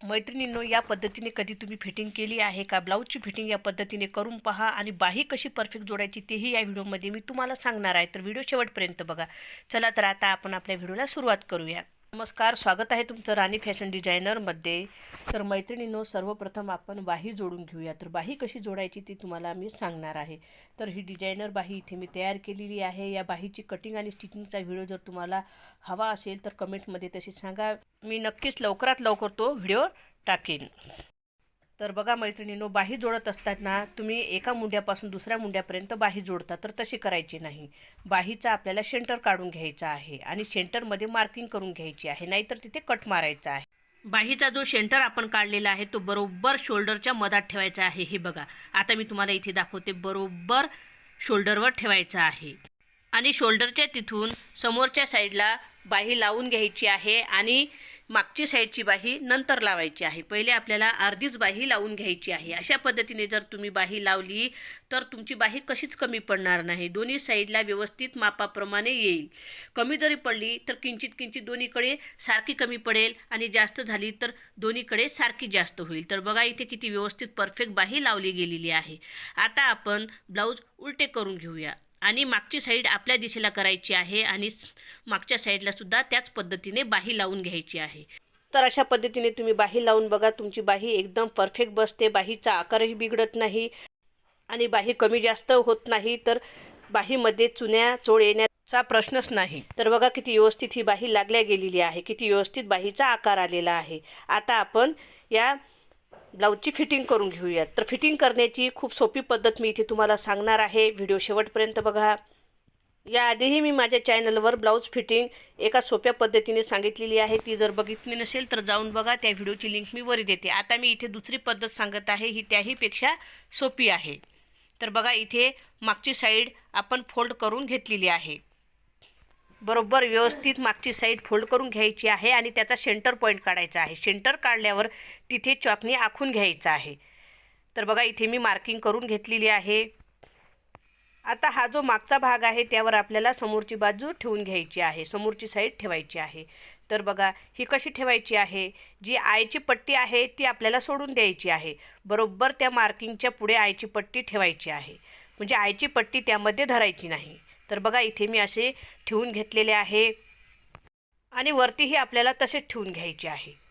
मैत्रिणींनो या पद्धतीने कधी तुम्ही फिटिंग केली आहे का? ब्लाऊजची फिटिंग या पद्धतीने करून पहा आणि बाही कशी परफेक्ट जोडायची तेही या व्हिडिओमध्ये मी तुम्हाला सांगणार आहे. तर व्हिडिओ शेवटपर्यंत बघा. चला तर आता आपण आपल्या व्हिडिओला सुरुवात करूया. नमस्कार स्वागत आहे तुमचं राणी फॅशन डिझायनरमध्ये तर मैत्रिणींनो सर्वप्रथम आपण बाही जोडून घेऊया. तर बाही कशी जोडायची ती तुम्हाला मी सांगणार आहे. तर ही डिझायनर बाही इथे मी तयार केलेली आहे. या बाहीची कटिंग आणि स्टिचिंगचा व्हिडिओ जर तुम्हाला हवा असेल तर कमेंटमध्ये तशी सांगा. मी नक्कीच लवकरात लवकर तो व्हिडिओ टाकेन. तर बघा मैत्रिणींनो बाही जोडत असताना तुम्ही एका मुंड्यापासून दुसऱ्या मुंड्यापर्यंत बाही जोडता तर तशी करायची नाही. बाहीचा आपल्याला शेंटर काढून घ्यायचा आहे आणि शेंटरमध्ये मार्किंग करून घ्यायची आहे नाहीतर तिथे कट मारायचा आहे. बाहीचा जो शेंटर आपण काढलेला आहे तो बरोबर शोल्डरच्या मधात ठेवायचा आहे. हे बघा आता मी तुम्हाला इथे दाखवते बरोबर शोल्डरवर ठेवायचा आहे. आणि शोल्डरच्या तिथून समोरच्या साईडला बाही लावून घ्यायची आहे आणि मागची साईडची बाही नंतर लावायची आहे. पहिले आपल्याला अर्धीच बाही लावून घ्यायची आहे. अशा पद्धतीने जर तुम्ही बाही लावली तर तुमची बाही कशीच कमी पडणार नाही. दोन्ही साईडला व्यवस्थित मापाप्रमाणे येईल. कमी जरी पडली तर किंचित किंचित दोन्हीकडे सारखी कमी पडेल आणि जास्त झाली तर दोन्हीकडे सारखी जास्त होईल. तर बघा इथे किती व्यवस्थित परफेक्ट बाही लावली गेलेली आहे. आता आपण ब्लाऊज उलटे करून घेऊया. आणि मागची साईड आपल्या दिशेला करायची आहे आणि मागच्या साईडला सुद्धा त्याच पद्धतीने बाही लावून घ्यायची आहे. तर अशा पद्धतीने तुम्ही बाही लावून बघा तुमची बाही एकदम परफेक्ट बसते बाहीचा आकारही बिघडत नाही आणि बाही कमी जास्त होत नाही तर बाहीमध्ये चुन्या चोळ येण्याचा प्रश्नच नाही. तर बघा किती व्यवस्थित ही बाही लागल्या गेलेली आहे किती व्यवस्थित बाहीचा आकार आलेला आहे. आता आपण या ब्लाऊजची फिटिंग करून घेऊयात. तर फिटिंग करण्याची खूप सोपी पद्धत मी इथे तुम्हाला सांगणार आहे. व्हिडिओ शेवटपर्यंत बघा. याआधीही मी माझ्या चॅनलवर ब्लाऊज फिटिंग एका सोप्या पद्धतीने सांगितलेली आहे. ती जर बघितली नसेल तर जाऊन बघा. त्या व्हिडिओची लिंक मी वरी देते. आता मी इथे दुसरी पद्धत सांगत आहे. ही त्याहीपेक्षा सोपी आहे. तर बघा इथे मागची साईड आपण फोल्ड करून घेतलेली आहे. बरोबर व्यवस्थित मागची साईड फोल्ड करून घ्यायची आहे आणि त्याचा सेंटर पॉईंट काढायचा आहे. सेंटर काढल्यावर तिथे चॉकनी आखून घ्यायचा आहे. तर बघा इथे मी मार्किंग करून घेतलेली आहे. आता हा जो मागचा भाग आहे त्यावर आपल्याला समोरची बाजू ठेवून घ्यायची आहे. समोरची साईड ठेवायची आहे. तर बघा ही कशी ठेवायची आहे? जी आयची पट्टी आहे ती आपल्याला सोडून द्यायची आहे. बरोबर त्या मार्किंगच्या पुढे आयची पट्टी ठेवायची आहे. म्हणजे आयची पट्टी त्यामध्ये धरायची नाही. तर बघा इथे मी असे ठेवून घेतलेले आहे. आणि वरतीही आपल्याला तसेच ठेवून घ्यायचे आहे.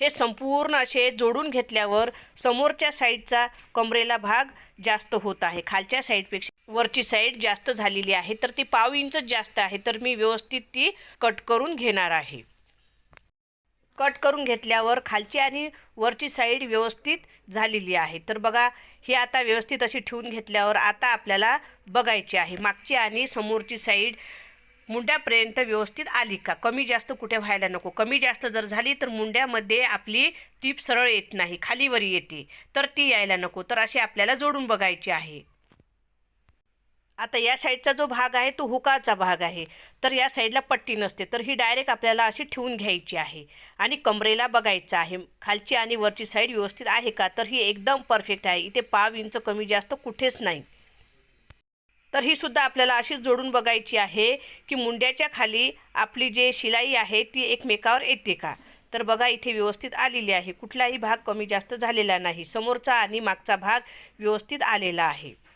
हे संपूर्ण असे जोडून घेतल्यावर समोरच्या साईडचा कमरेला भाग जास्त होत आहे. खालच्या साईडपेक्षा वरची साईड जास्त झालेली आहे. तर ती पाव इंचच जास्त आहे. तर मी व्यवस्थित ती कट करून घेणार आहे. कट करून घेतल्यावर खालची आणि वरची साईड व्यवस्थित झालेली आहे. तर बघा ही आता व्यवस्थित अशी ठेवून घेतल्यावर आता आपल्याला बघायची आहे. मागची आणि समोरची साईड मुंड्यापर्यंत व्यवस्थित आली का? कमी जास्त कुठे व्हायला नको? कमी जास्त जर झाली तर मुंड्यामध्ये आपली टीप सरळ येत नाही खालीवर येते. तर ती यायला नको. तर अशी आपल्याला जोडून बघायची आहे. आता या साईडचा जो भाग आहे तो हुकाचा भाग आहे. तर या साईडला पट्टी नसते तर ही डायरेक्ट आपल्याला अशी ठेवून घ्यायची आहे. आणि कमरेला बघायचं आहे. खालची आणि वरची साईड व्यवस्थित आहे का? तर ही एकदम परफेक्ट आहे. इथे पाव इंच कमी जास्त कुठेच नाही. तर ही सुद्धा आपल्याला अशीच जोडून बघायची आहे की मुंड्याच्या खाली आपली जे शिलाई आहे ती एकमेकावर येते का? तर बघा इथे व्यवस्थित आलेली आहे. कुठलाही भाग कमी जास्त झालेला नाही. समोरचा आणि मागचा भाग व्यवस्थित आलेला आहे.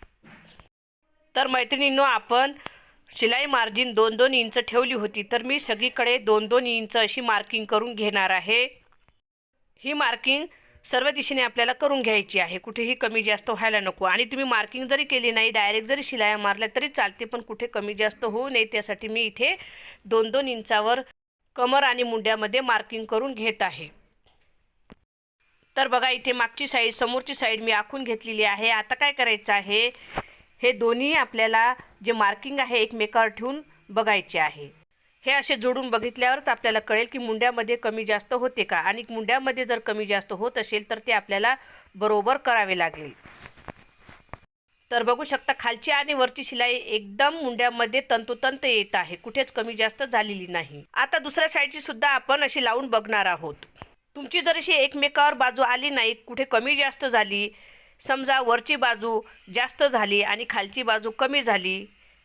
तर मैत्रिणींनो आपण शिलाई मार्जिन दोन दोन इंच ठेवली होती तर मी सगळीकडे दोन दोन इंच अशी मार्किंग करून घेणार आहे. ही मार्किंग सर्व दिशेने आपल्याला करून घ्यायची आहे. कुठेही कमी जास्त व्हायला नको. आणि तुम्ही मार्किंग जरी केली नाही डायरेक्ट जरी शिलाया मारल्या तरी चालते पण कुठे कमी जास्त होऊ नये त्यासाठी मी इथे दोन दोन इंचावर कमर आणि मुंड्यामध्ये मार्किंग करून घेत आहे. तर बघा इथे मागची साईड समोरची साईड मी आखून घेतलेली आहे. आता काय करायचं आहे? हे दोन्ही आपल्याला जे मार्किंग आहे एकमेकावर ठेवून बघायचे आहे. हे असे जोडून बघितल्यावरच आपल्याला कळेल की मुंड्यामध्ये कमी जास्त होते का? आणि मुंड्यामध्ये जर कमी जास्त होत असेल तर ते आपल्याला बरोबर करावे लागेल. तर बघू शकता खालची आणि वरची शिलाई एकदम मुंड्यामध्ये तंतोतंत येत आहे. कुठेच कमी जास्त झालेली नाही. आता दुसऱ्या साईडची सुद्धा आपण अशी लावून बघणार आहोत. तुमची जर अशी एकमेकावर बाजू आली नाही कुठे कमी जास्त झाली समजा वरची बाजू जास्त झाली आणि खालची बाजू कमी झाली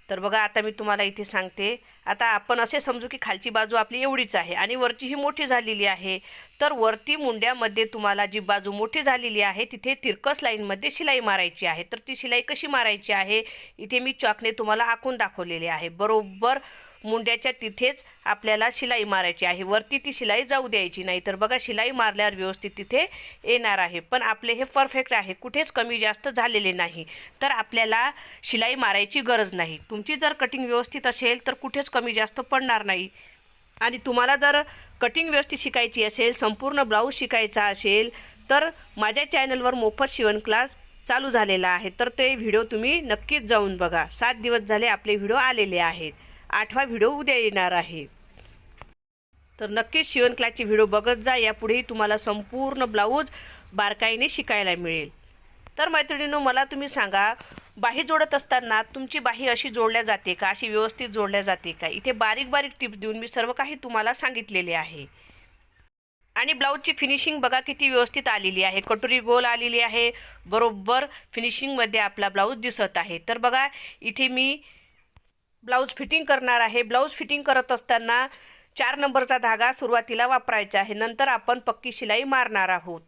तर बघा आता मी तुम्हाला इथे सांगते. आता आपण असे समजू की खालची बाजू आपली एवढीच आहे आणि वरची ही मोठी झालेली आहे. तर वरती मुंड्यामध्ये तुम्हाला जी बाजू मोठी झालेली आहे तिथे तिरकस लाईनमध्ये शिलाई मारायची आहे. तर ती शिलाई कशी मारायची आहे? इथे मी चॉकने तुम्हाला आखून दाखवलेले आहे. बरोबर मुंड्याच्या तिथेच आपल्याला शिलाई मारायची आहे. वरती ती शिलाई जाऊ द्यायची नाही तर बघा शिलाई मारल्यावर व्यवस्थित तिथे येणार आहे. पण आपले हे परफेक्ट आहे. कुठेच कमी जास्त झालेले नाही. तर आपल्याला शिलाई मारायची गरज नाही. तुमची जर कटिंग व्यवस्थित असेल तर कुठेच कमी जास्त पडणार नाही. आणि तुम्हाला जर कटिंग व्यवस्थित शिकायची असेल संपूर्ण ब्लाऊज शिकायचा असेल तर माझ्या चॅनलवर मोफत शिवण क्लास चालू झालेला आहे. तर ते व्हिडिओ तुम्ही नक्कीच जाऊन बघा. सात दिवस झाले आपले व्हिडिओ आलेले आहेत. आठवा व्हिडिओ उद्या येणार आहे. तर नक्कीच शिवणक्लासची व्हिडिओ बघत जा यापुढेही तुम्हाला संपूर्ण ब्लाऊज बारकाईने शिकायला मिळेल. तर मैत्रिणींनो मला तुम्ही सांगा बाही जोडत असताना तुमची बाही अशी जोडल्या जाते का? अशी व्यवस्थित जोडल्या जाते का? इथे बारीक बारीक टिप्स देऊन मी सर्व काही तुम्हाला सांगितलेले आहे. आणि ब्लाऊजची फिनिशिंग बघा किती व्यवस्थित आलेली आहे. कटोरी गोल आलेली आहे. बरोबर फिनिशिंगमध्ये आपला ब्लाऊज दिसत आहे. तर बघा इथे मी ब्लाऊज फिटिंग करणार आहे. ब्लाऊज फिटिंग करत असताना चार नंबरचा धागा सुरुवातीला वापरायचा आहे. नंतर आपण पक्की शिलाई मारणार आहोत.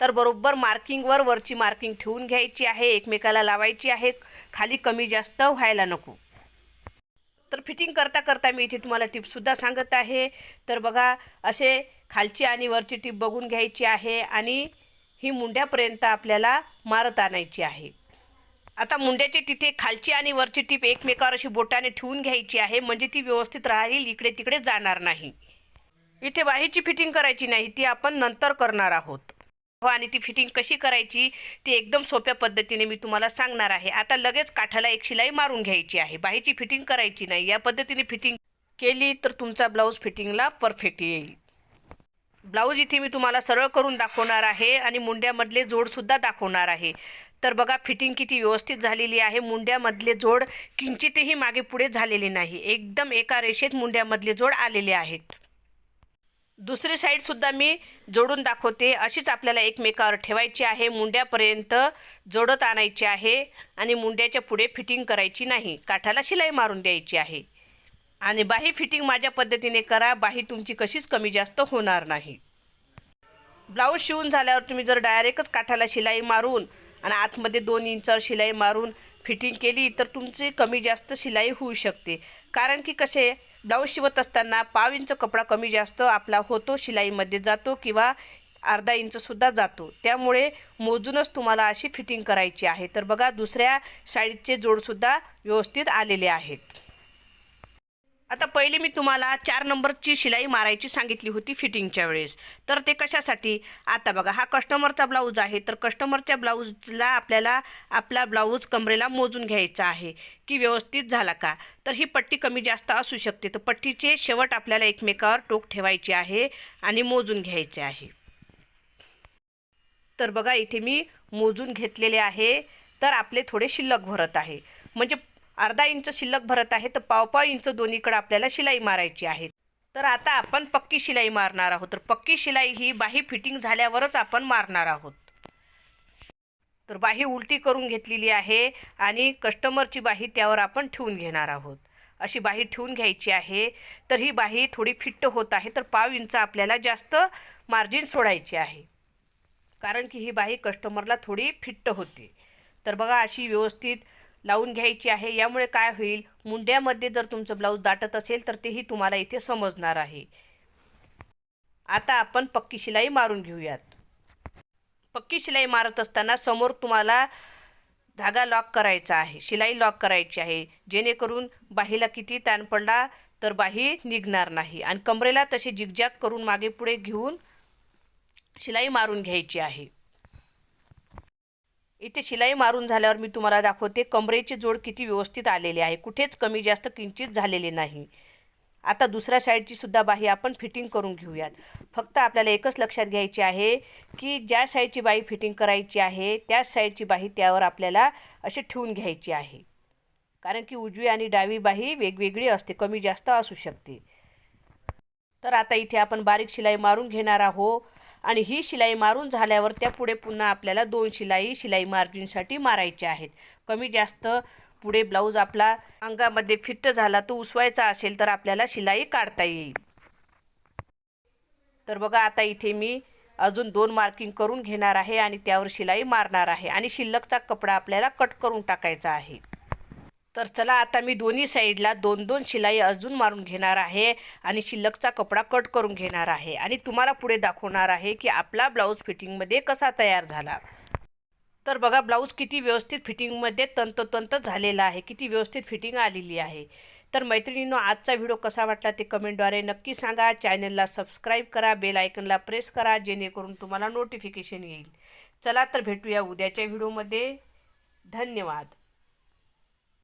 तर बरोबर मार्किंगवर वरची मार्किंग ठेवून घ्यायची आहे. एकमेकाला लावायची आहे. खाली कमी जास्त व्हायला नको. तर फिटिंग करता करता मी इथे तुम्हाला टिपसुद्धा सांगत आहे. तर बघा असे खालची आणि वरची टिप बघून घ्यायची आहे आणि ही मुंड्यापर्यंत आपल्याला मारत आणायची आहे. आता मुंड्याचे तिथे खालची आणि वरची टीप एकमेकावर अशी बोटाने ठेवून घ्यायची आहे म्हणजे ती व्यवस्थित राहील इकडे तिकडे जाणार नाही. इथे बाहीची फिटिंग करायची नाही ती आपण नंतर करणार आहोत. हो आणि ती फिटिंग कशी करायची ती एकदम सोप्या पद्धतीने मी तुम्हाला सांगणार आहे. आता लगेच काठाला एक शिलाई मारून घ्यायची आहे. बाहीची फिटिंग करायची नाही. या पद्धतीने फिटिंग केली तर तुमचा ब्लाऊज फिटिंगला परफेक्ट येईल. ब्लाऊज इथे मी तुम्हाला सरळ करून दाखवणार आहे आणि मुंड्यामधले जोडसुद्धा दाखवणार आहे. तर बघा फिटिंग किती व्यवस्थित झालेली आहे. मुंड्यामधले जोड किंचितही मागे पुढे झालेले नाही. एकदम एका रेषेत मुंड्यामधले जोड आलेले आहेत. दुसरी साईडसुद्धा मी जोडून दाखवते. अशीच आपल्याला एकमेकावर ठेवायची आहे. मुंड्यापर्यंत जोडत आणायची आहे आणि मुंड्याच्या पुढे फिटिंग करायची नाही. काठाला शिलाई मारून द्यायची आहे. आणि बाही फिटिंग माझ्या पद्धतीने करा. बाही तुमची कशीच कमी जास्त होणार नाही. ब्लाऊज शिवून झाल्यावर तुम्ही जर डायरेक्टच काठाला शिलाई मारून आणि आतमध्ये दोन इंचावर शिलाई मारून फिटिंग केली तर तुमची कमी जास्त शिलाई होऊ शकते. कारण की कसे ब्लाऊज शिवत असताना पाव इंच कपडा कमी जास्त आपला होतो शिलाईमध्ये जातो किंवा अर्धा इंचसुद्धा जातो. त्यामुळे मोजूनच तुम्हाला अशी फिटिंग करायची आहे. तर बघा दुसऱ्या साईडचे जोडसुद्धा व्यवस्थित आलेले आहेत. आता पहिले मी तुम्हाला चार नंबरची शिलाई मारायची सांगितली होती फिटिंगच्या वेळेस. तर ते कशासाठी? आता बघा हा कस्टमरचा ब्लाऊज आहे तर कस्टमरच्या ब्लाऊजला आपल्याला आपला ब्लाऊज कमरेला मोजून घ्यायचा आहे. की व्यवस्थित झाला का? तर ही पट्टी कमी जास्त असू शकते. तर पट्टीचे शेवट आपल्याला एकमेकावर टोक ठेवायचे आहे आणि मोजून घ्यायचे आहे. तर बघा इथे मी मोजून घेतलेले आहे. तर आपले थोडे शिल्लक भरत आहे. म्हणजे अर्धा इंच शिल्लक भरत आहे तर पावपाव इंच दोन्हीकडे आपल्याला शिलाई मारायची आहे. तर आता आपण पक्की शिलाई मारणार आहोत. तर पक्की शिलाई ही बाही फिटिंग झाल्यावरच आपण मारणार आहोत. तर बाही उलटी करून घेतलेली आहे आणि कस्टमरची बाही त्यावर आपण ठेवून घेणार आहोत. अशी बाही ठेवून घ्यायची आहे. तर ही बाही थोडी फिट्ट होत आहे तर पाव इंच आपल्याला जास्त मार्जिन सोडायची आहे. कारण की ही बाही कस्टमरला थोडी फिट्ट होते. तर बघा अशी व्यवस्थित लावून घ्यायची आहे. यामुळे काय होईल? मुंड्यामध्ये जर तुमचं ब्लाऊज दाटत असेल तर तेही तुम्हाला इथे समजणार आहे. आता आपण पक्की शिलाई मारून घेऊयात. पक्की शिलाई मारत असताना समोर तुम्हाला धागा लॉक करायचा आहे. शिलाई लॉक करायची आहे. जेणेकरून बाहीला किती ताण पडला तर बाही निघणार नाही. आणि कमरेला तशी जिगजॅग करून मागे पुढे घेऊन शिलाई मारून घ्यायची आहे. इथे शिलाई मारून झाल्यावर मी तुम्हाला दाखवते कमरेचे जोड किती व्यवस्थित आलेले आहे. कुठेच कमी जास्त किंचित झालेले नाही. आता दुसऱ्या साईडची सुद्धा बाही आपण फिटिंग करून घेऊयात. फक्त आपल्याला एकच लक्षात घ्यायची आहे की ज्या साईडची बाही फिटिंग करायची आहे त्याच साईडची बाही त्यावर आपल्याला अशी ठेवून घ्यायची आहे. कारण की उजवी आणि डावी बाही वेगवेगळी असते कमी जास्त असू शकते. तर आता इथे आपण बारीक शिलाई मारून घेणार आहोत. आणि ही शिलाई मारून झाल्यावर त्या पुढे पुन्हा आपल्याला दोन शिलाई शिलाई मार्जिनसाठी मारायच्या आहेत. कमी जास्त पुढे ब्लाऊज आपला अंगामध्ये फिट्ट झाला तो उसवायचा असेल तर आपल्याला शिलाई काढता येईल. तर बघा आता इथे मी अजून दोन मार्किंग करून घेणार आहे आणि त्यावर शिलाई मारणार आहे. आणि शिल्लकचा कपडा आपल्याला कट करून टाकायचा आहे. तर चला आता मी दोन्ही साईडला दोन दोन शिलाई अजून मारून घेणार आहे आणि शिल्लकचा कपडा कट करून घेणार आहे. आणि तुम्हाला पुढे दाखवणार आहे की आपला ब्लाऊज फिटिंगमध्ये कसा तयार झाला. तर बघा ब्लाऊज किती व्यवस्थित फिटिंगमध्ये तंतोतंत झालेला आहे. किती व्यवस्थित फिटिंग आलेली आहे. तर मैत्रिणींनो आजचा व्हिडिओ कसा वाटला ते कमेंटद्वारे नक्की सांगा. चॅनलला सबस्क्राईब करा बेल आयकनला प्रेस करा जेणेकरून तुम्हाला नोटिफिकेशन येईल. चला तर भेटूया उद्याच्या व्हिडिओमध्ये. धन्यवाद.